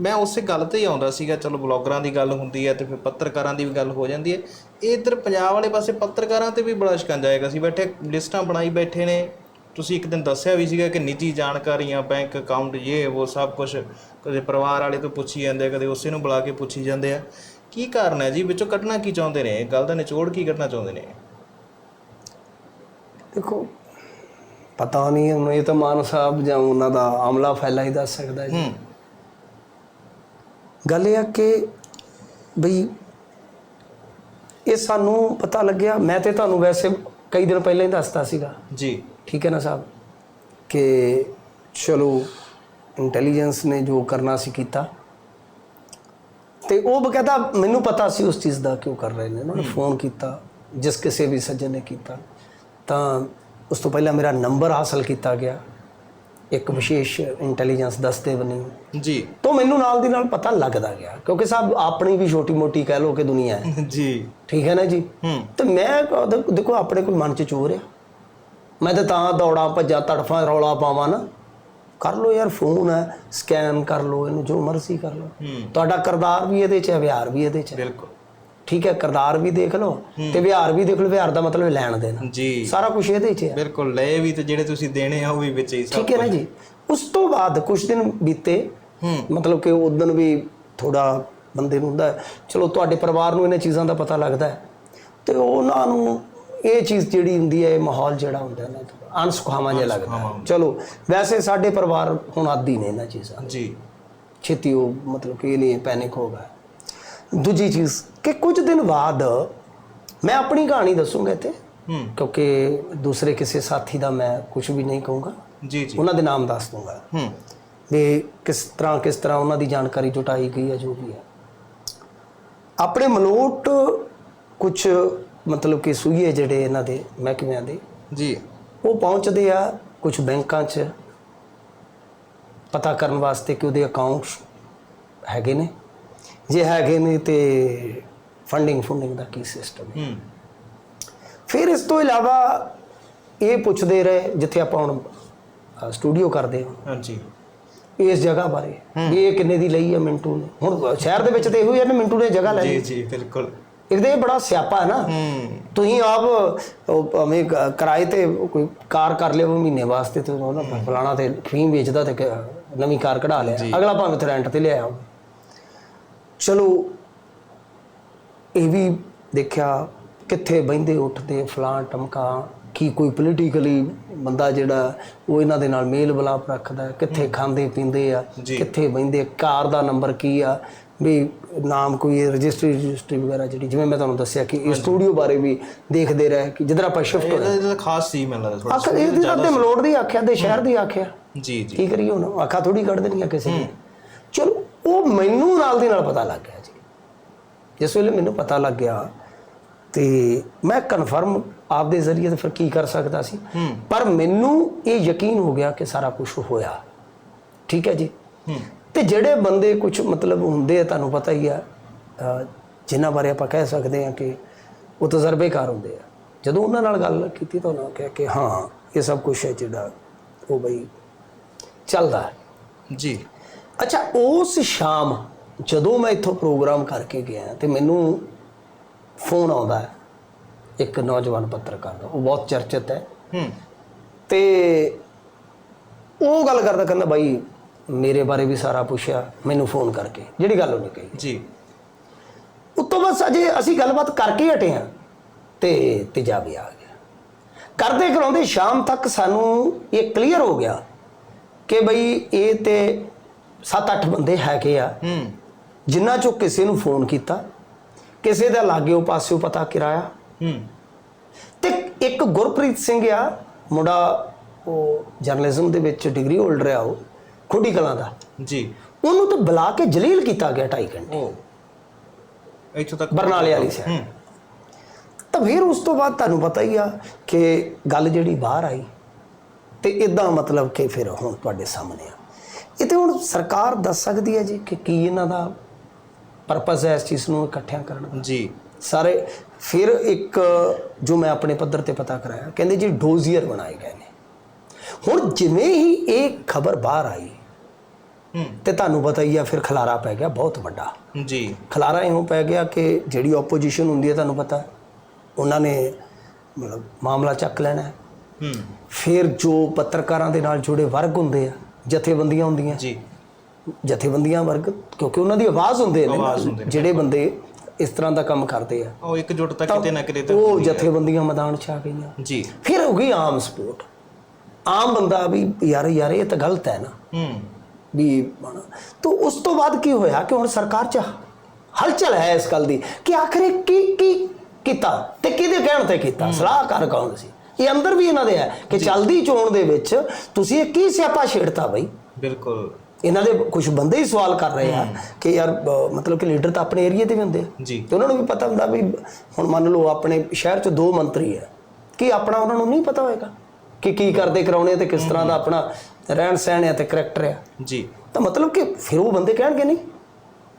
ਮੈਂ ਉਸੇ ਗੱਲ ਤੇ ਹੀ ਆਉਂਦਾ ਸੀਗਾ ਚਲੋ ਬਲੌਗਰਾਂ ਦੀ ਗੱਲ ਹੁੰਦੀ ਹੈ ਤੇ ਫਿਰ ਪੱਤਰਕਾਰਾਂ ਦੀ ਵੀ ਗੱਲ ਹੋ ਜਾਂਦੀ ਹੈ। ਇੱਧਰ ਪੰਜਾਬ ਵਾਲੇ ਪਾਸੇ ਪੱਤਰਕਾਰਾਂ ਤੇ ਵੀ ਬੜਾ ਸ਼ਿਕੰਜਾ ਹੈਗਾ ਸੀ ਬੈਠੇ ਲਿਸਟਾਂ ਬਣਾਈ ਬੈਠੇ ਨੇ। ਤੁਸੀਂ ਇੱਕ ਦਿਨ ਦੱਸਿਆ ਵੀ ਸੀਗਾ ਕਿ ਨਿੱਜੀ ਜਾਣਕਾਰੀਆਂ ਬੈਂਕ ਅਕਾਊਂਟ ਇਹ ਉਹ ਸਭ ਕੁਝ ਕਦੇ ਪਰਿਵਾਰ ਵਾਲੇ ਤੋਂ ਪੁੱਛੀ ਜਾਂਦੇ ਕਦੇ ਉਸੇ ਨੂੰ ਬੁਲਾ ਕੇ ਪੁੱਛੀ ਜਾਂਦੇ ਆ। ਕੀ ਕਾਰਨ ਹੈ ਜੀ? ਵਿੱਚੋਂ ਕੱਢਣਾ ਕੀ ਚਾਹੁੰਦੇ ਨੇ? ਗੱਲ ਦਾ ਨਿਚੋੜ ਕੀ ਕੱਢਣਾ ਚਾਹੁੰਦੇ ਨੇ? ਦੇਖੋ ਪਤਾ ਨਹੀਂ ਹੁਣ ਇਹ ਤਾਂ ਮਾਨ ਸਾਹਿਬ ਜਾਂ ਉਹਨਾਂ ਦਾ ਆਮਲਾ ਫੈਲਾ ਹੀ ਦੱਸ ਸਕਦਾ ਜੀ। ਗੱਲ ਇਹ ਆ ਕਿ ਬਈ ਇਹ ਸਾਨੂੰ ਪਤਾ ਲੱਗਿਆ। ਮੈਂ ਤੇ ਤੁਹਾਨੂੰ ਵੈਸੇ ਕਈ ਦਿਨ ਪਹਿਲਾਂ ਹੀ ਦੱਸਤਾ ਸੀਗਾ। ਜੀ। ਠੀਕ ਹੈ ਨਾ ਸਾਹਿਬ? ਕਿ ਚਲੋ ਇੰਟੈਲੀਜੈਂਸ ਨੇ ਜੋ ਕਰਨਾ ਸੀ ਕੀਤਾ। ਤੇ ਉਹ ਬਕਾਇਦਾ ਮੈਨੂੰ ਪਤਾ ਸੀ ਉਸ ਚੀਜ਼ ਦਾ ਕਿਉਂ ਕਰ ਰਹੇ ਨੇ। ਉਹਨਾਂ ਨੇ ਫੋਨ ਕੀਤਾ ਜਿਸ ਕਿਸੇ ਵੀ ਸੱਜਣ ਨੇ ਕੀਤਾ। ਤਾਂ ਉਸ ਤੋਂ ਪਹਿਲਾਂ ਮੇਰਾ ਨੰਬਰ ਹਾਸਲ ਕੀਤਾ ਗਿਆ। ਇੱਕ ਵਿਸ਼ੇਸ਼ ਇੰਟੈਲੀਜੈਂਸ ਦਸਤੇ ਬਣੀ। ਜੀ। ਤੋਂ ਮੈਨੂੰ ਨਾਲ ਦੀ ਨਾਲ ਪਤਾ ਲੱਗਦਾ ਗਿਆ ਕਿਉਂਕਿ ਸਾਹਿਬ ਆਪਣੀ ਵੀ ਛੋਟੀ ਮੋਟੀ ਕਹਿ ਲੋ ਕਿ ਦੁਨੀਆ ਹੈ। ਜੀ। ਠੀਕ ਹੈ ਨਾ ਜੀ? ਹੂੰ। ਤੇ ਮੈਂ ਦੇਖੋ ਆਪਣੇ ਕੋਈ ਮਨ ਚ ਚੋਰ ਆ। ਮੈਂ ਤਾਂ ਤਾਂ ਦੌੜਾਂ ਭੱਜਾਂ ਤੜਫਾਂ ਰੌਲਾ ਪਾਵਾਂ ਨਾ। ਕਰ ਲੋ ਯਾਰ ਫੋਨ ਹੈ ਸਕੈਨ ਕਰ ਲੋ ਇਹਨੂੰ ਜੋ ਮਰਜ਼ੀ ਕਰ ਲੋ ਤੁਹਾਡਾ ਕਰਦਾਰ ਵੀ ਇਹਦੇ ਚ ਹੈ ਵਿਹਾਰ ਵੀ ਇਹਦੇ ਚ ਹੈ। ਬਿਲਕੁਲ। ਠੀਕ ਹੈ ਕਰਦਾਰ ਵੀ ਦੇਖ ਲਓ ਤੇ ਵਿਹਾਰ ਵੀ ਦੇਖ ਲਓ। ਵਿਹਾਰ ਦਾ ਮਤਲਬ ਲੈਣ ਦੇਣਾ। ਜੀ। ਸਾਰਾ ਕੁਝ ਇਹਦੇ ਚ ਹੈ ਬਿਲਕੁਲ ਲਏ ਵੀ ਤੇ ਜਿਹੜੇ ਤੁਸੀਂ ਦੇਣੇ ਆ ਉਹ ਵੀ ਵਿੱਚ ਹੀ ਸਭ ਠੀਕ ਹੈ ਨਾ ਜੀ? ਉਸ ਤੋਂ ਬਾਅਦ ਕੁਝ ਦਿਨ ਬੀਤੇ ਹੂੰ। ਮਤਲਬ ਕਿ ਉਦੋਂ ਵੀ ਥੋੜਾ ਬੰਦੇ ਨੂੰ ਹੁੰਦਾ ਚਲੋ ਤੁਹਾਡੇ ਪਰਿਵਾਰ ਨੂੰ ਇਹਨਾਂ ਚੀਜ਼ਾਂ ਦਾ ਪਤਾ ਲੱਗਦਾ ਹੈ। ਤੇ ਉਹਨਾਂ ਨੂੰ ਇਹ ਚੀਜ਼ ਜਿਹੜੀ ਹੁੰਦੀ ਹੈ ਇਹ ਮਾਹੌਲ ਜਿਹੜਾ ਹੁੰਦਾ ਨਾ ਅਨਸੁਖਾਵਾਂ ਜਿਹਾ ਲੱਗਦਾ। ਚਲੋ ਵੈਸੇ ਸਾਡੇ ਪਰਿਵਾਰ ਹੁਣ ਆਦੀ ਨੇ ਇਹਨਾਂ ਚੀਜ਼ਾਂ। ਜੀ। ਛੇਤੀ ਉਹ ਮਤਲਬ ਕਿ ਇਹ ਨਹੀਂ ਪੈਨਿਕ ਹੋ ਗਿਆ। ਦੂਜੀ ਚੀਜ਼ ਕਿ ਕੁਝ ਦਿਨ ਬਾਅਦ ਮੈਂ ਆਪਣੀ ਕਹਾਣੀ ਦੱਸੂਗਾ ਇੱਥੇ ਹੂੰ। ਕਿਉਂਕਿ ਦੂਸਰੇ ਕਿਸੇ ਸਾਥੀ ਦਾ ਮੈਂ ਕੁਝ ਵੀ ਨਹੀਂ ਕਹੂੰਗਾ। ਜੀ ਜੀ। ਉਹਨਾਂ ਦੇ ਨਾਮ ਦੱਸ ਦੂੰਗਾ। ਹੂੰ। ਵੀ ਕਿਸ ਤਰ੍ਹਾਂ ਕਿਸ ਤਰ੍ਹਾਂ ਉਹਨਾਂ ਦੀ ਜਾਣਕਾਰੀ ਜੁਟਾਈ ਗਈ ਹੈ ਜੋ ਵੀ ਹੈ। ਆਪਣੇ ਮਲੋਟ ਕੁਝ ਮਤਲਬ ਕਿ ਸੂਈਏ ਜਿਹੜੇ ਇਹਨਾਂ ਦੇ ਮਹਿਕਮਿਆਂ ਦੇ ਜੀ। ਉਹ ਪਹੁੰਚਦੇ ਆ ਕੁਝ ਬੈਂਕਾਂ 'ਚ। ਪਤਾ ਕਰਨ ਵਾਸਤੇ ਕਿ ਉਹਦੇ ਅਕਾਊਂਟਸ ਹੈਗੇ ਨੇ। ਜੇ ਹੈਗੇ ਨੇ ਤੇ ਫੰਡਿੰਗ ਫੰਡਿੰਗ ਦਾ ਕੀ ਸਿਸਟਮ ਹੈ। ਫਿਰ ਇਸ ਤੋਂ ਇਲਾਵਾ ਇਹ ਪੁੱਛਦੇ ਰਹੇ ਜਿੱਥੇ ਆਪਾਂ ਹੁਣ ਸਟੂਡੀਓ ਕਰਦੇ ਹਾਂ। ਹਾਂਜੀ। ਇਸ ਜਗ੍ਹਾ ਬਾਰੇ। ਇਹ ਕਿੰਨੇ ਦੀ ਲਈ ਹੈ ਮਿੰਟੂ ਨੇ। ਹੁਣ ਸ਼ਹਿਰ ਦੇ ਵਿੱਚ ਤੇ ਇਹੋ ਹੀ ਹੈ ਨਾ ਮਿੰਟੂ ਨੇ ਜਗ੍ਹਾ ਲੈ ਜੀ ਲਈ। ਜੀ ਬਿਲਕੁਲ। ਇੱਕ ਇਹ ਬੜਾ ਸਿਆਪਾ ਹੈ ਨਾ। ਤੁਸੀਂ ਆਪ ਕ- ਕਿਰਾਏ ਤੇ ਕੋਈ ਕਾਰ ਕਰ ਲਿਓ ਮਹੀਨੇ ਵਾਸਤੇ ਤੇ ਉਹਨਾਂ ਫਲਾਣਾ ਤੇ ਫੀਮ ਵੇਚਦਾ ਤੇ ਨਵੀਂ ਕਾਰ ਕਢਾ ਲਿਆ। ਅਗਲਾ ਭਾਵੇਂ ਤੇ ਰੈਂਟ ਤੇ ਲਿਆਇਆ ਚਲੋ ਇਹ ਵੀ ਦੇਖਿਆ ਕਿੱਥੇ ਬਹਿੰਦੇ ਉੱਠਦੇ ਫਲਾਂ ਟਮਕਾ ਕੀ ਕੋਈ ਪੋਲੀਟੀਕਲੀ ਬੰਦਾ ਜਿਹੜਾ ਉਹ ਇਹਨਾਂ ਦੇ ਨਾਲ ਮੇਲ ਬਲਾਪ ਰੱਖਦਾ ਕਿੱਥੇ ਖਾਂਦੇ ਪੀਂਦੇ ਆ। ਕਿੱਥੇ ਬਹਿੰਦੇ ਕਾਰ ਦਾ ਨੰਬਰ ਕੀ ਆ ਵੀ ਨਾਮ ਕੋਈ ਰਜਿਸਟਰੀ ਰਜਿਸਟਰੀ ਵਗੈਰਾ ਜਿਹੜੀ ਜਿਵੇਂ ਮੈਂ ਤੁਹਾਨੂੰ ਦੱਸਿਆ ਕਿ ਇਹ ਸਟੂਡੀਓ ਬਾਰੇ ਵੀ ਦੇਖਦੇ ਰਹੇ ਕਿ ਜਿੱਧਰ ਆਪਾਂ ਸ਼ਿਫਟ ਹੋਏ। ਇਹਦਾ ਇਹਦਾ ਖਾਸ ਸੀ ਮੈਨੂੰ ਲੱਗਦਾ ਥੋੜਾ ਆਖਰ ਇਹ ਦੀ ਤਾਂ ਮਲੋੜ ਦੀ ਆਖਿਆ ਦੇ ਸ਼ਹਿਰ ਦੀ ਆਖਿਆ। ਜੀ ਜੀ। ਕੀ ਕਰੀਏ ਹੁਣ? ਅੱਖਾਂ ਥੋੜੀ ਕੱਢ ਦੇਣੀਆਂ ਕਿਸੇ ਦੀ ਚਲੋ ਉਹ ਮੈਨੂੰ ਨਾਲ ਦੀ ਨਾਲ ਪਤਾ ਲੱਗ ਗਿਆ ਜੀ। ਜਿਸ ਵੇਲੇ ਮੈਨੂੰ ਪਤਾ ਲੱਗ ਗਿਆ ਤੇ ਮੈਂ ਕਨਫਰਮ ਆਪਦੇ ਜ਼ਰੀਏ ਤੇ ਫਿਰ ਕੀ ਕਰ ਸਕਦਾ ਸੀ। ਪਰ ਮੈਨੂੰ ਇਹ ਯਕੀਨ ਹੋ ਗਿਆ ਕਿ ਸਾਰਾ ਕੁਝ ਹੋਇਆ। ਠੀਕ ਹੈ ਜੀ? ਤੇ ਜਿਹੜੇ ਬੰਦੇ ਕੁਝ ਮਤਲਬ ਹੁੰਦੇ ਆ ਤੁਹਾਨੂੰ ਪਤਾ ਹੀ ਆ ਜਿਨ੍ਹਾਂ ਬਾਰੇ ਆਪਾਂ ਕਹਿ ਸਕਦੇ ਆ ਕਿ ਉਹ ਤਜਰਬੇਕਾਰ ਹੁੰਦੇ ਆ। ਜਦੋਂ ਉਹਨਾਂ ਨਾਲ ਗੱਲ ਕੀਤੀ ਤਾਂ ਉਹਨਾਂ ਕਿਹਾ ਕਿ ਹਾਂ ਇਹ ਸਭ ਕੁਝ ਹੈ ਜਿਹੜਾ ਉਹ ਬਈ ਚੱਲਦਾ ਜੀ। ਅੱਛਾ ਉਸ ਸ਼ਾਮ ਜਦੋਂ ਮੈਂ ਇੱਥੋਂ ਪ੍ਰੋਗਰਾਮ ਕਰਕੇ ਗਿਆ ਤੇ ਮੈਨੂੰ ਫੋਨ ਆਉਂਦਾ ਹੈ ਇੱਕ ਨੌਜਵਾਨ ਪੱਤਰਕਾਰ ਦਾ ਉਹ ਬਹੁਤ ਚਰਚਿਤ ਹੈ। ਹੂੰ। ਤੇ ਉਹ ਗੱਲ ਕਰਦਾ ਕਹਿੰਦਾ ਬਾਈ ਮੇਰੇ ਬਾਰੇ ਵੀ ਸਾਰਾ ਪੁੱਛਿਆ ਮੈਨੂੰ ਫੋਨ ਕਰਕੇ। ਜਿਹੜੀ ਗੱਲ ਉਹਨੇ ਕਹੀ। ਜੀ। ਉਤੋਂ ਬਸ ਅਜੇ ਅਸੀਂ ਗੱਲਬਾਤ ਕਰਕੇ ਹਟੇ ਹਾਂ ਤੇ ਤੇਜਾ ਵੀ ਆ ਗਿਆ। ਕਰਦੇ ਕਰਾਉਂਦੇ ਸ਼ਾਮ ਤੱਕ ਸਾਨੂੰ ਇਹ ਕਲੀਅਰ ਹੋ ਗਿਆ ਕਿ ਬਈ ਇਹ ਤੇ 7-8 ਬੰਦੇ ਹੈਗੇ ਆ। ਹੂੰ। ਜਿਨ੍ਹਾਂ ਚੋਂ ਕਿਸੇ ਨੂੰ ਫੋਨ ਕੀਤਾ ਕਿਸੇ ਦਾ ਲਾਗਿਓ ਪਾਸਿਓ ਪਤਾ ਕਰਾਇਆ। ਹੂੰ। ਤੇ ਇੱਕ ਗੁਰਪ੍ਰੀਤ ਸਿੰਘ ਆ ਮੁੰਡਾ ਉਹ ਜਰਨਲਿਜ਼ਮ ਦੇ ਵਿੱਚ ਡਿਗਰੀ ਹੋਲਡਰ ਆ ਉਹ ਖੋਡੀ ਕਲਾਂ ਦਾ। ਜੀ। ਉਹਨੂੰ ਤਾਂ ਬੁਲਾ ਕੇ ਜਲੀਲ ਕੀਤਾ ਗਿਆ 2.5 ਘੰਟੇ। ਉਹ ਇੱਥੋਂ ਤੱਕ ਬਰਨਾਲੇ ਵਾਲੀ ਸਾਈਡ ਤਾਂ ਫਿਰ ਉਸ ਤੋਂ ਬਾਅਦ ਤੁਹਾਨੂੰ ਪਤਾ ਹੀ ਆ ਕਿ ਗੱਲ ਜਿਹੜੀ ਬਾਹਰ ਆਈ ਤੇ ਇਦਾਂ ਮਤਲਬ ਕਿ ਫਿਰ ਹੁਣ ਤੁਹਾਡੇ ਸਾਹਮਣੇ ਆ। ਇਹ ਤੇ ਹੁਣ ਸਰਕਾਰ ਦੱਸ ਸਕਦੀ ਹੈ ਜੀ ਕਿ ਕੀ ਇਹਨਾਂ ਦਾ ਪਰਪਸ ਹੈ ਇਸ ਚੀਜ਼ ਨੂੰ ਇਕੱਠਿਆਂ ਕਰਨ ਦਾ। ਜੀ। ਸਾਰੇ ਫਿਰ ਇੱਕ ਜੋ ਮੈਂ ਆਪਣੇ ਪੱਧਰ ਤੇ ਪਤਾ ਕਰਾਇਆ ਕਹਿੰਦੇ ਜੀ ਡੋਜ਼ੀਅਰ ਬਣਾਏ ਗਏ ਨੇ। ਹੁਣ ਜਿਵੇਂ ਹੀ ਇਹ ਖਬਰ ਬਾਹਰ ਆਈ ਤੇ ਤੁਹਾਨੂੰ ਪਤਾ ਹੀ ਆ ਫਿਰ ਖਲਾਰਾ ਪੈ ਗਿਆ ਬਹੁਤ ਵੱਡਾ। ਜੀ। ਖਲਾਰਾ ਇਉਂ ਪੈ ਗਿਆ ਕਿ ਜਿਹੜੀ ਆਪੋਜੀਸ਼ਨ ਹੁੰਦੀ ਹੈ ਤੁਹਾਨੂੰ ਪਤਾ ਉਹਨਾਂ ਨੇ ਮਤਲਬ ਮਾਮਲਾ ਚੱਕ ਲੈਣਾ। ਫਿਰ ਜੋ ਪੱਤਰਕਾਰਾਂ ਦੇ ਨਾਲ ਜੁੜੇ ਵਰਗ ਹੁੰਦੇ ਆ ਜਥੇਬੰਦੀਆਂ ਹੁੰਦੀਆਂ। ਜੀ। ਜਥੇਬੰਦੀਆਂ ਵਰਗ ਕਿਉਂਕਿ ਉਹਨਾਂ ਦੀ ਆਵਾਜ਼ ਹੁੰਦੇ ਨੇ। ਜਿਹੜੇ ਬੰਦੇ ਇਸ ਤਰ੍ਹਾਂ ਦਾ ਕੰਮ ਕਰਦੇ ਆ। ਉਹ ਇਕਜੁੱਟਤਾ ਕਿਤੇ ਨਾ ਕਿਤੇ ਤਾਂ ਉਹ। ਜਥੇਬੰਦੀਆਂ ਮੈਦਾਨ 'ਚ ਆ ਗਈਆਂ। ਜੀ। ਫਿਰ ਹੋ ਗਈ ਆਮ ਸਪੋਰਟ। ਆਮ ਬੰਦਾ ਵੀ ਯਾਰ ਯਾਰ ਇਹ ਤਾਂ ਗਲਤ ਹੈ ਨਾ। ਹੂੰ। ਵੀ। ਤਾਂ ਉਸ ਤੋਂ ਬਾਅਦ ਕੀ ਹੋਇਆ ਕਿ ਹੁਣ ਸਰਕਾਰ 'ਚ ਹਲਚਲ ਹੈ ਇਸ ਗੱਲ ਦੀ ਕਿ ਆਖਰ ਕੀ ਕੀ ਕੀਤਾ ਤੇ ਕਿਹਦੇ ਕਹਿਣ ਤੇ ਕੀਤਾ? ਸਲਾਹਕਾਰ ਕੌਣ ਸੀ? ਇਹ ਅੰਦਰ ਵੀ ਇਹਨਾਂ ਦੇ ਹੈ ਕਿ ਚਲਦੀ ਚੋਣ ਦੇ ਵਿੱਚ ਤੁਸੀਂ ਇਹ ਕੀ ਸਿਆਪਾ ਛੇੜਤਾ ਬਈ? ਬਿਲਕੁਲ। ਇਹਨਾਂ ਦੇ ਕੁਝ ਬੰਦੇ ਹੀ ਸਵਾਲ ਕਰ ਰਹੇ ਆ ਕਿ ਯਾਰ ਮਤਲਬ ਕਿ ਲੀਡਰ ਤਾਂ ਆਪਣੇ ਏਰੀਏ ਤੇ ਵੀ ਹੁੰਦੇ ਆ। ਤੇ ਉਹਨਾਂ ਨੂੰ ਵੀ ਪਤਾ ਹੁੰਦਾ ਵੀ ਹੁਣ ਮੰਨ ਲਓ ਆਪਣੇ ਸ਼ਹਿਰ 'ਚ ਦੋ ਮੰਤਰੀ ਹੈ ਕੀ ਆਪਣਾ ਉਹਨਾਂ ਨੂੰ ਨਹੀਂ ਪਤਾ ਹੋਏਗਾ ਕਿ ਕੀ ਕਰਦੇ ਕਰਾਉਣੇ ਆ ਤੇ ਕਿਸ ਤਰ੍ਹਾਂ ਦਾ ਆਪਣਾ ਰਹਿਣ ਸਹਿਣ ਹੈ ਤੇ ਕਰੈਕਟਰ ਹੈ ਜੀ। ਤਾਂ ਮਤਲਬ ਕਿ ਫਿਰ ਉਹ ਬੰਦੇ ਕਹਿਣਗੇ ਨਹੀਂ।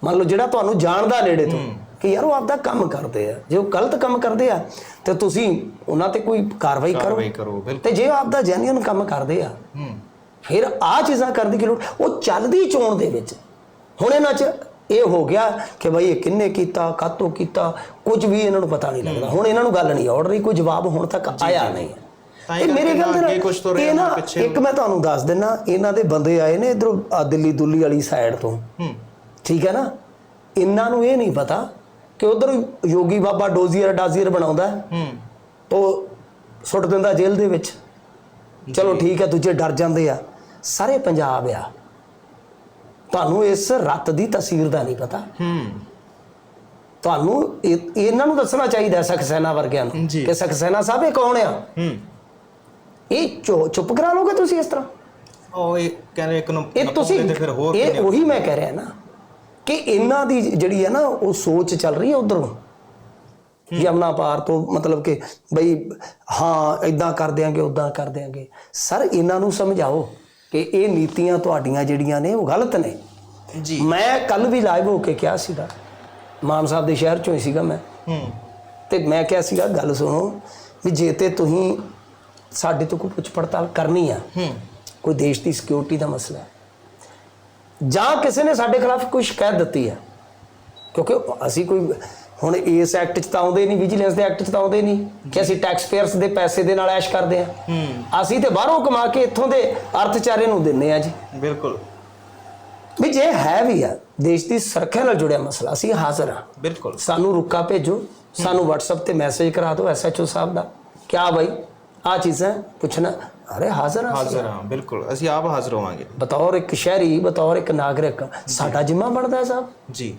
ਮੰਨ ਲਓ ਜਿਹੜਾ ਤੁਹਾਨੂੰ ਜਾਣਦਾ ਨੇੜੇ ਤੋਂ। ਕਿ ਯਾਰ ਉਹ ਆਪਦਾ ਕੰਮ ਕਰਦੇ ਆ। ਜੇ ਉਹ ਗਲਤ ਕੰਮ ਕਰਦੇ ਆ ਤੇ ਤੁਸੀਂ ਉਹਨਾਂ ਤੇ ਕੋਈ ਕਾਰਵਾਈ ਕਰੋ। ਕਾਰਵਾਈ ਕਰੋ ਬਿਲਕੁਲ। ਤੇ ਜੇ ਉਹ ਆਪਦਾ ਜੈਨੂਇਨ ਕੰਮ ਕਰਦੇ ਆ ਫਿਰ ਆ ਚੀਜ਼ਾਂ ਕਰਨ ਦੀ ਕੀ ਲੋੜ? ਉਹ ਚੱਲਦੀ ਚੋਣ ਦੇ ਵਿੱਚ। ਹੁਣ ਇਹਨਾਂ 'ਚ ਇਹ ਹੋ ਗਿਆ ਕਿ ਬਈ ਇਹ ਕਿੰਨੇ ਕੀਤਾ ਕਾਤੋਂ ਕੀਤਾ ਕੁਝ ਵੀ ਇਹਨਾਂ ਨੂੰ ਪਤਾ ਨਹੀਂ ਲੱਗਦਾ। ਹੁਣ ਇਹਨਾਂ ਨੂੰ ਗੱਲ ਨਹੀਂ ਆਉੜ ਰਹੀ ਕੋਈ ਜਵਾਬ ਹੁਣ ਤੱਕ ਆਇਆ ਨਹੀਂ। ਇਹ ਮੇਰੇ ਗੱਲ ਦੇ ਨਾਲ ਇਹ ਨਾ ਇੱਕ ਮੈਂ ਤੁਹਾਨੂੰ ਦੱਸ ਦਿੰਨਾ ਇਹਨਾਂ ਦੇ ਬੰਦੇ ਆਏ ਨੇ ਇਧਰੋਂ ਦਿੱਲੀ ਦੁੱਲੀ ਵਾਲੀ ਸਾਈਡ ਤੋਂ। ਠੀਕ ਹੈ ਨਾ? ਇਹਨਾਂ ਨੂੰ ਇਹ ਨਹੀਂ ਪਤਾ ਕਿ ਉਧਰ ਯੋਗੀ ਬਾਬਾ ਡੋਜ਼ੀਅਰ ਡਾਜ਼ੀਅਰ ਬਣਾਉਂਦਾ ਹੈ। ਉਹ ਸੁੱਟ ਦਿੰਦਾ ਜੇਲ੍ਹ ਦੇ ਵਿੱਚ। ਚਲੋ ਠੀਕ ਹੈ ਦੂਜੇ ਡਰ ਜਾਂਦੇ ਆ। ਸਾਰੇ ਪੰਜਾਬ ਆ। ਤੁਹਾਨੂੰ ਇਸ ਰੱਤ ਦੀ ਤਸਵੀਰ ਦਾ ਨਹੀਂ ਪਤਾ। ਹੂੰ। ਤੁਹਾਨੂੰ ਇਹ- ਇਹਨਾਂ ਨੂੰ ਦੱਸਣਾ ਚਾਹੀਦਾ ਸਕਸੈਨਾ ਵਰਗਿਆਂ ਨੂੰ। ਕਿ ਸਕਸੈਨਾ ਸਾਹਿਬ ਇਹ ਕੌਣ ਆ? ਹੂੰ। ਇਹ ਚੁ- ਚੁੱਪ ਕਰਾ ਲੋਗੇ ਤੁਸੀਂ ਇਸ ਤਰ੍ਹਾਂ? ਉਹ ਇਹ ਕਹਿੰਦੇ ਇੱਕ ਨੂੰ ਇਹ ਤੁਸੀਂ ਫਿਰ ਹੋਰ ਇਹ ਉਹੀ ਮੈਂ ਕਹਿ ਰਿਹਾ ਨਾ। ਕਿ ਇਹਨਾਂ ਦੀ ਜਿਹੜੀ ਹੈ ਨਾ ਉਹ ਸੋਚ ਚੱਲ ਰਹੀ ਹੈ ਉਧਰੋਂ? ਯਮਨਾ ਪਾਰ ਤੋਂ ਮਤਲਬ ਕਿ ਬਈ ਹਾਂ ਇਦਾਂ ਕਰ ਦਿਆਂਗੇ ਉਦਾਂ ਕਰ ਦਿਆਂਗੇ। ਸਰ ਇਹਨਾਂ ਨੂੰ ਸਮਝਾਓ ਕਿ ਇਹ ਨੀਤੀਆਂ ਤੁਹਾਡੀਆਂ ਜਿਹੜੀਆਂ ਨੇ ਉਹ ਗਲਤ ਨੇ। ਜੀ। ਮੈਂ ਕੱਲ ਵੀ ਲਾਈਵ ਹੋ ਕੇ ਕਿਹਾ ਸੀਗਾ। ਮਾਨ ਸਾਹਿਬ ਦੇ ਸ਼ਹਿਰ ਚੋਂ ਹੀ ਸੀਗਾ ਮੈਂ। ਹੂੰ। ਤੇ ਮੈਂ ਕਿਹਾ ਸੀਗਾ ਗੱਲ ਸੁਣੋ ਵੀ ਜੇ ਤੇ ਤੁਸੀਂ ਸਾਡੇ ਤੋਂ ਕੋਈ ਪੁੱਛ ਪੜਤਾਲ ਕਰਨੀ ਆ ਹੂੰ। ਕੋਈ ਦੇਸ਼ ਦੀ ਸਿਕਿਉਰਿਟੀ ਦਾ ਮਸਲਾ ਹੈ ਜਾਂ ਕਿਸੇ ਨੇ ਸਾਡੇ ਖਿਲਾਫ ਕੋਈ ਸ਼ਿਕਾਇਤ ਦਿੱਤੀ ਹੈ? ਕਿਉਂਕਿ ਅਸੀਂ ਕੋਈ ਹੁਣ ਇਸ ਐਕਟ 'ਚ ਤਾਂ ਆਉਂਦੇ ਨਹੀਂ ਵਿਜੀਲੈਂਸ ਦੇ ਐਕਟ 'ਚ ਤਾਂ ਆਉਂਦੇ ਨਹੀਂ। ਕਿ ਅਸੀਂ ਟੈਕਸ ਪੇਅਰਸ ਦੇ ਪੈਸੇ ਦੇ ਨਾਲ ਐਸ਼ ਕਰਦੇ ਹੂੰ। ਅਸੀਂ ਤੇ ਬਾਹਰੋਂ ਕਮਾ ਕੇ ਇੱਥੋਂ ਦੇ ਅਰਥਚਾਰੇ ਨੂੰ ਦਿੰਨੇ ਆ ਜੀ। ਬਿਲਕੁਲ। ਵੀ ਜੇ ਹੈ ਵੀ ਆ ਦੇਸ਼ ਦੀ ਸੁਰੱਖਿਆ ਨਾਲ ਜੁੜਿਆ ਮਸਲਾ ਅਸੀਂ ਹਾਜ਼ਰ ਹਾਂ। ਬਿਲਕੁਲ। ਸਾਨੂੰ ਰੁੱਕਾ ਭੇਜੋ। ਸਾਨੂੰ WhatsApp ਤੇ ਮੈਸੇਜ ਕਰਾ ਦਿਓ ਐਸਐਚਓ ਸਾਹਿਬ ਦਾ। ਕਿਆ ਬਾਈ? ਆ ਚੀਜ਼ਾਂ ਪੁੱਛਣਾ ਅਰੇ ਹਾਜ਼ਰ ਹਾਂ ਹਾਜ਼ਰ ਹਾਂ ਬਿਲਕੁਲ। ਅਸੀਂ ਆਪ ਹਾਜ਼ਰ ਹੋਵਾਂਗੇ। ਬਤੌਰ ਇੱਕ ਸ਼ਹਿਰੀ ਬਤੌਰ ਇੱਕ ਨਾਗਰਿਕ। ਸਾਡਾ ਜਿੰਮਾ ਬਣਦਾ ਹੈ ਸਾਹਿਬ। ਜੀ।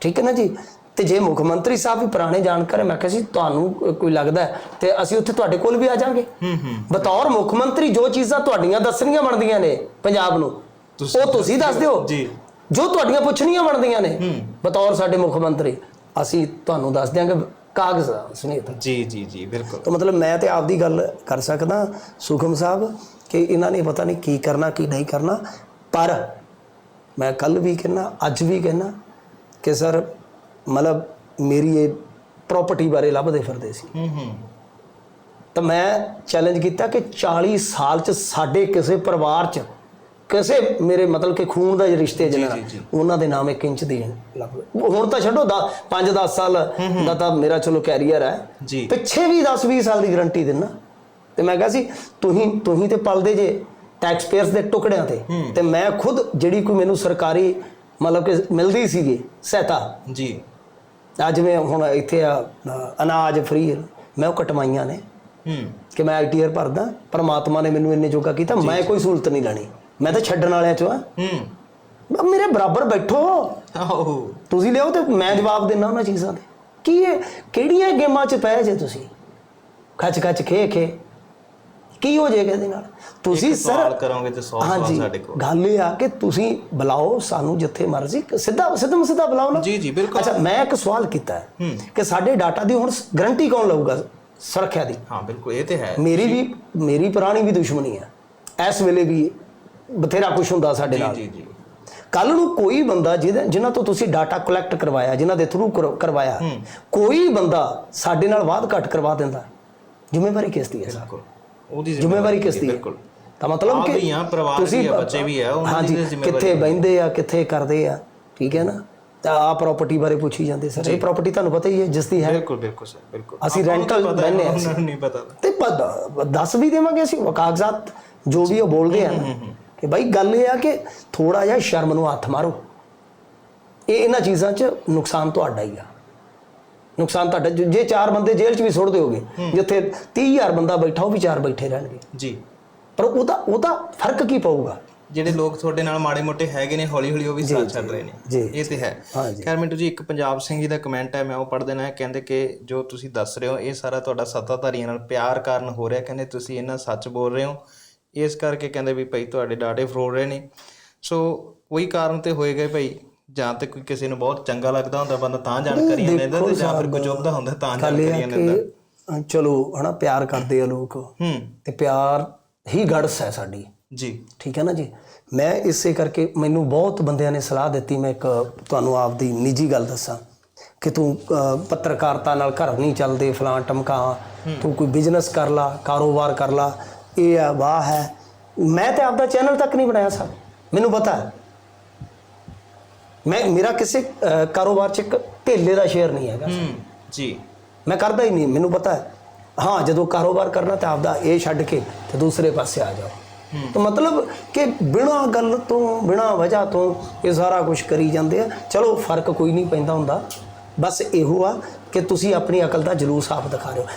ਠੀਕ ਹੈ ਨਾ ਜੀ? ਤੇ ਜੇ ਮੁੱਖ ਮੰਤਰੀ ਸਾਹਿਬ ਵੀ ਪੁਰਾਣੇ ਜਾਣਕਾਰ ਮੈਂ ਕਿਹਾ ਸੀ ਤੁਹਾਨੂੰ ਕੋਈ ਲੱਗਦਾ ਹੈ ਤੇ ਅਸੀਂ ਉੱਥੇ ਤੁਹਾਡੇ ਕੋਲ ਵੀ ਆ ਜਾਾਂਗੇ। ਹੂੰ ਹੂੰ। ਬਤੌਰ ਮੁੱਖ ਮੰਤਰੀ ਜੋ ਚੀਜ਼ਾਂ ਤੁਹਾਡੀਆਂ ਦੱਸਣੀਆਂ ਬਣਦੀਆਂ ਨੇ ਪੰਜਾਬ ਨੂੰ ਉਹ ਤੁਸੀਂ ਦੱਸ ਦਿਓ। ਜੀ। ਜੋ ਤੁਹਾਡੀਆਂ ਪੁੱਛਣੀਆਂ ਬਣਦੀਆਂ ਨੇ ਬਤੌਰ ਸਾਡੇ ਮੁੱਖ ਮੰਤਰੀ ਅਸੀਂ ਤੁਹਾਨੂੰ ਦੱਸ ਦਿਆਂਗੇ। ਕਾਗਜ਼ ਸੁਨੀਤ ਜੀ ਜੀ ਜੀ ਬਿਲਕੁਲ। ਤਾਂ ਮਤਲਬ ਮੈਂ ਤੇ ਆਪਦੀ ਗੱਲ ਕਰ ਸਕਦਾ ਸੁਖਮ ਸਾਹਿਬ ਕਿ ਇਹਨਾਂ ਨੇ ਪਤਾ ਨਹੀਂ ਕੀ ਕਰਨਾ ਕੀ ਨਹੀਂ ਕਰਨਾ ਪਰ ਮੈਂ ਕੱਲ ਵੀ ਕਹਿਣਾ ਅੱਜ ਵੀ ਕਹਿਣਾ ਕਿ ਸਰ ਮਤਲਬ ਮੇਰੀ ਇਹ ਪ੍ਰਾਪਰਟੀ ਬਾਰੇ ਲੱਭਦੇ ਫਿਰਦੇ ਸੀ। ਹੂੰ ਹੂੰ। ਤਾਂ ਮੈਂ ਚੈਲੰਜ ਕੀਤਾ ਕਿ 40 ਸਾਲ ਚ ਸਾਡੇ ਕਿਸੇ ਪਰਿਵਾਰ ਚ ਕਿਸੇ ਮੇਰੇ ਮਤਲਬ ਕਿ ਖੂਨ ਦਾ ਰਿਸ਼ਤੇ ਜਿਹਨਾਂ ਜੀ, ਜੀ। ਉਹਨਾਂ ਦੇ ਨਾਮ ਇੱਕ ਇੰਚ ਦੇਣ ਲੱਗ ਹੁਣ ਤਾਂ ਛੱਡੋ 5 10 ਸਾਲ ਦਾ ਤਾਂ ਮੇਰਾ ਚਲੋ ਕੈਰੀਅਰ ਹੈ। ਪਿੱਛੇ ਵੀ 10 20 ਸਾਲ ਦੀ ਗਾਰੰਟੀ ਦਿੰਨਾ ਤੇ ਮੈਂ ਕਿਹਾ ਸੀ ਤੁਸੀਂ ਤੁਸੀਂ ਤੇ ਪਲਦੇ ਜੇ ਟੈਕਸ ਪੇਅਰਸ ਦੇ ਟੁਕੜਿਆਂ ਤੇ। ਤੇ ਮੈਂ ਖੁਦ ਜਿਹੜੀ ਕੋਈ ਮੈਨੂੰ ਸਰਕਾਰੀ ਮਤਲਬ ਕਿ ਮਿਲਦੀ ਸੀਗੀ ਸਹਾਇਤਾ। ਜੀ। ਅੱਜ ਜਿਵੇਂ ਹੁਣ ਇੱਥੇ ਆ ਅਨਾਜ ਫ੍ਰੀ ਮੈਂ ਉਹ ਕਟਵਾਈਆਂ ਨੇ। ਹੂੰ। ਕਿ ਮੈਂ ਆਈਟੀਆਰ ਭਰਦਾ। ਪਰਮਾਤਮਾ ਨੇ ਮੈਨੂੰ ਇੰਨੇ ਜੋਗਾ ਕੀਤਾ। ਮੈਂ ਕੋਈ ਸਹੂਲਤ ਨਹੀਂ ਲੈਣੀ। ਮੈਂ ਤਾਂ ਛੱਡਣ ਵਾਲਿਆਂ ਚੋਂ ਆ। ਹੂੰ। ਮੇਰੇ ਬਰਾਬਰ ਬੈਠੋ। ਆਹੋ। ਤੁਸੀਂ ਲਿਆਓ ਤੇ ਮੈਂ ਜਵਾਬ ਦੇਣਾ ਉਹਨਾਂ ਚੀਜ਼ਾਂ ਦੇ ਕੀ ਇਹ ਕਿਹੜੀਆਂ ਗੇਮਾਂ 'ਚ ਪਏ ਜੇ ਤੁਸੀਂ? ਖੱਚ ਖੱਚ ਖੇ ਖੇ। ਕੀ ਹੋ ਜਾਏਗਾ ਇਹਦੇ ਨਾਲ? ਤੁਸੀਂ ਸਵਾਲ ਸਰ ਕਰੋਗੇ ਤੇ 100 ਸਵਾਲ ਹਾਂਜੀ। ਸਾਡੇ ਕੋਲ। ਗੱਲ ਇਹ ਆ ਕਿ ਤੁਸੀਂ ਬੁਲਾਓ ਸਾਨੂੰ ਜਿੱਥੇ ਮਰਜ਼ੀ ਸਿੱਧਾ ਸਿੱਧਾ ਸਿੱਧਾ ਬੁਲਾਓ ਨਾ। ਜੀ ਜੀ ਬਿਲਕੁਲ। ਅੱਛਾ ਮੈਂ ਇੱਕ ਸਵਾਲ ਕੀਤਾ ਹੈ ਕਿ ਸਾਡੇ ਡਾਟਾ ਦੀ ਹੁਣ ਗਰੰਟੀ ਕੌਣ ਲਊਗਾ ਸੁਰੱਖਿਆ ਦੀ? ਹਾਂ ਬਿਲਕੁਲ ਇਹ ਤੇ ਹੈ। ਮੇਰੀ ਵੀ ਮੇਰੀ ਪੁਰਾਣੀ ਵੀ ਦੁਸ਼ਮਣੀ ਹੈ ਇਸ ਵੇਲੇ ਵੀ ਬਥੇਰਾ ਕੁਝ ਹੁੰਦਾ ਸਾਡੇ ਨਾਲ। ਜੀ ਜੀ। ਕੱਲ ਨੂੰ ਕੋਈ ਬੰਦਾ ਜਿਨ੍ਹਾਂ ਤੋਂ ਤੁਸੀਂ ਡਾਟਾ ਕਲੈਕਟ ਕਰਵਾਇਆ ਜਿਨ੍ਹਾਂ ਦੇ ਥਰੂ ਕਰਵਾਇਆ ਕੋਈ ਬੰਦਾ ਸਾਡੇ ਨਾਲ ਵਾਧ ਘੱਟ ਕਰਵਾ ਦਿੰਦਾ। ਜ਼ਿੰਮੇਵਾਰੀ ਕਿਸ ਦੀ ਹੈ ਬਿਲਕੁਲ। ਉਹਦੀ ਜ਼ਿੰਮੇਵਾਰੀ ਕਿਸ ਦੀ ਹੈ? ਬਿਲਕੁਲ। ਤਾਂ ਮਤਲਬ ਕਿ ਆ ਬੱਚੇ ਵੀ ਆ ਉਹਨਾਂ ਦੀ ਜ਼ਿੰਮੇਵਾਰੀ ਕਿੱਥੇ ਬਹਿੰਦੇ ਆ ਕਿੱਥੇ ਕਰਦੇ ਆ ਠੀਕ ਹੈ ਨਾ? ਤਾਂ ਆ ਪ੍ਰਾਪਰਟੀ ਬਾਰੇ ਪੁੱਛੀ ਜਾਂਦੇ ਸਰ। ਇਹ ਪ੍ਰਾਪਰਟੀ ਤੁਹਾਨੂੰ ਪਤਾ ਹੀ ਹੈ ਜਿਸ ਦੀ ਹੈ। ਬਿਲਕੁਲ ਬਿਲਕੁਲ ਸਰ ਬਿਲਕੁਲ। ਅਸੀਂ ਆਪਾਂ ਨੂੰ ਤਾਂ rental ਪਤਾ ਹੈ, ਬਹਿੰਦੇ ਹਾਂ ਉਹਨਾਂ ਨੂੰ ਨਹੀਂ ਪਤਾ। ਤੇ ਪ- ਦੱਸ ਵੀ ਦੇਵਾਂਗੇ ਅਸੀਂ ਕਾਗਜ਼ਾਤ ਜੋ ਵੀ ਉਹ ਬੋਲਦੇ ਆ। ਨਾ ਕਿ ਭਾਈ ਗੱਲ ਇਹ ਆ ਕਿ ਥੋੜਾ ਜਿਹਾ ਸ਼ਰਮ ਨੂੰ ਹੱਥ ਮਾਰੋ। ਇਹ ਇਹਨਾਂ ਚੀਜ਼ਾਂ 'ਚ ਨੁਕਸਾਨ ਤੁਹਾਡਾ ਹੀ ਆ। ਨੁਕਸਾਨ ਤੁਹਾਡਾ ਜੇ- ਚਾਰ ਬੰਦੇ ਜੇਲ੍ਹ 'ਚ ਵੀ ਸੁੱਟ ਦਿਓਗੇ ਜਿੱਥੇ 30000 ਬੰਦਾ ਬੈਠਾ ਉਹ ਵੀ ਚਾਰ ਬੈਠੇ ਰਹਿਣਗੇ। ਜੀ। ਪਰ ਉਹਦਾ ਉਹਦਾ ਫ਼ਰਕ ਕੀ ਪਊਗਾ? ਜਿਹੜੇ ਲੋਕ ਤੁਹਾਡੇ ਨਾਲ ਮਾੜੇ ਮੋਟੇ ਹੈਗੇ ਨੇ ਹੌਲੀ ਹੌਲੀ ਉਹ ਵੀ ਸਾਥ ਛੱਡ ਰਹੇ ਨੇ। ਇਹ ਤੇ ਹੈ। ਖੈਰ ਮਿੰਟੂ ਜੀ ਇੱਕ ਪੰਜਾਬ ਸਿੰਘ ਜੀ ਦਾ ਕਮੈਂਟ ਹੈ ਮੈਂ ਉਹ ਪੜ੍ਹ ਦੇਣਾ ਹੈ। ਕਹਿੰਦੇ ਕਿ ਜੋ ਤੁਸੀਂ ਦੱਸ ਰਹੇ ਹੋ ਇਹ ਸਾਰਾ ਤੁਹਾਡਾ ਸੱਤਾਧਾਰੀਆਂ ਨਾਲ ਪਿਆਰ ਕਾਰਨ ਹੋ ਰਿਹਾ। ਕਹਿੰਦੇ ਤੁਸੀਂ ਇਹਨਾਂ ਸੱਚ ਬੋਲ ਰਹੇ ਹੋ। ਇਸ ਕਰਕੇ ਕਹਿੰਦੇ ਵੀ ਭਾਈ ਤੁਹਾਡੇ ਡਾਟੇ ਫਰੋਡ ਰਹੇ ਨੇ। ਸੋ ਕੋਈ ਕਾਰਨ ਤੇ ਹੋਏਗਾ ਭਾਈ ਜਾਂ ਤੇ ਕੋਈ ਕਿਸੇ ਨੂੰ ਬਹੁਤ ਚੰਗਾ ਲੱਗਦਾ ਹੁੰਦਾ ਬੰਦਾ ਤਾਂ ਜਾਣਕਾਰੀਆਂ ਲੈਂਦਾ ਤੇ ਜਾਂ ਫਿਰ ਕੋਈ ਚੁੱਭਦਾ ਹੁੰਦਾ ਤਾਂ ਜਾਣਕਾਰੀਆਂ ਲੈਂਦਾ ਚਲੋ ਹਨਾ ਪਿਆਰ ਕਰਦੇ ਆ ਲੋਕ। ਹੂੰ। ਤੇ ਪਿਆਰ ਹੀ ਗੜਸ ਹੈ ਸਾਡੀ। ਜੀ। ਠੀਕ ਹੈ ਨਾ ਜੀ? ਮੈਂ ਇਸੇ ਕਰਕੇ ਮੈਨੂੰ ਬਹੁਤ ਬੰਦਿਆਂ ਨੇ ਸਲਾਹ ਦਿੱਤੀ ਮੈਂ ਇੱਕ ਤੁਹਾਨੂੰ ਆਪਦੀ ਨਿੱਜੀ ਗੱਲ ਦੱਸਾਂ। ਕਿ ਤੂੰ ਪੱਤਰਕਾਰਤਾ ਨਾਲ ਘਰ ਨਹੀਂ ਚੱਲਦੇ ਫਲਾਂ ਟਮਕਾ। ਤੂੰ ਕੋਈ ਬਿਜ਼ਨਸ ਕਰ ਲਾ ਕਾਰੋਬਾਰ ਕਰ ਲਾ। ਇਹ ਆ ਵਾਹ ਹੈ। ਮੈਂ ਤੇ ਆਪਦਾ ਚੈਨਲ ਤੱਕ ਨਹੀਂ ਬਣਾਇਆ ਸਰ। ਮੈਨੂੰ ਪਤਾ ਹੈ। ਮੈਂ ਮੇਰਾ ਕਿਸੇ ਕਾਰੋਬਾਰ 'ਚ ਇੱਕ ਢੇਲੇ ਦਾ ਸ਼ੇਅਰ ਨਹੀਂ ਹੈਗਾ ਜੀ। ਮੈਂ ਕਰਦਾ ਹੀ ਨਹੀਂ ਮੈਨੂੰ ਪਤਾ ਹੈ। ਹਾਂ ਜਦੋਂ ਕਾਰੋਬਾਰ ਕਰਨਾ ਤਾਂ ਆਪਦਾ ਇਹ ਛੱਡ ਕੇ ਤੇ ਦੂਸਰੇ ਪਾਸੇ ਆ ਜਾਓ। ਤਾਂ ਮਤਲਬ ਕਿ ਬਿਨਾਂ ਗੱਲ ਤੋਂ ਬਿਨਾਂ ਵਜ੍ਹਾ ਤੋਂ ਇਹ ਸਾਰਾ ਕੁਝ ਕਰੀ ਜਾਂਦੇ ਆ। ਚਲੋ ਫ਼ਰਕ ਕੋਈ ਨਹੀਂ ਪੈਂਦਾ ਹੁੰਦਾ। ਬਸ ਇਹੋ ਆ ਕਿ ਤੁਸੀਂ ਆਪਣੀ ਅਕਲ ਦਾ ਜਲੂਸ ਆਪ ਦਿਖਾ ਰਹੇ ਹੋ।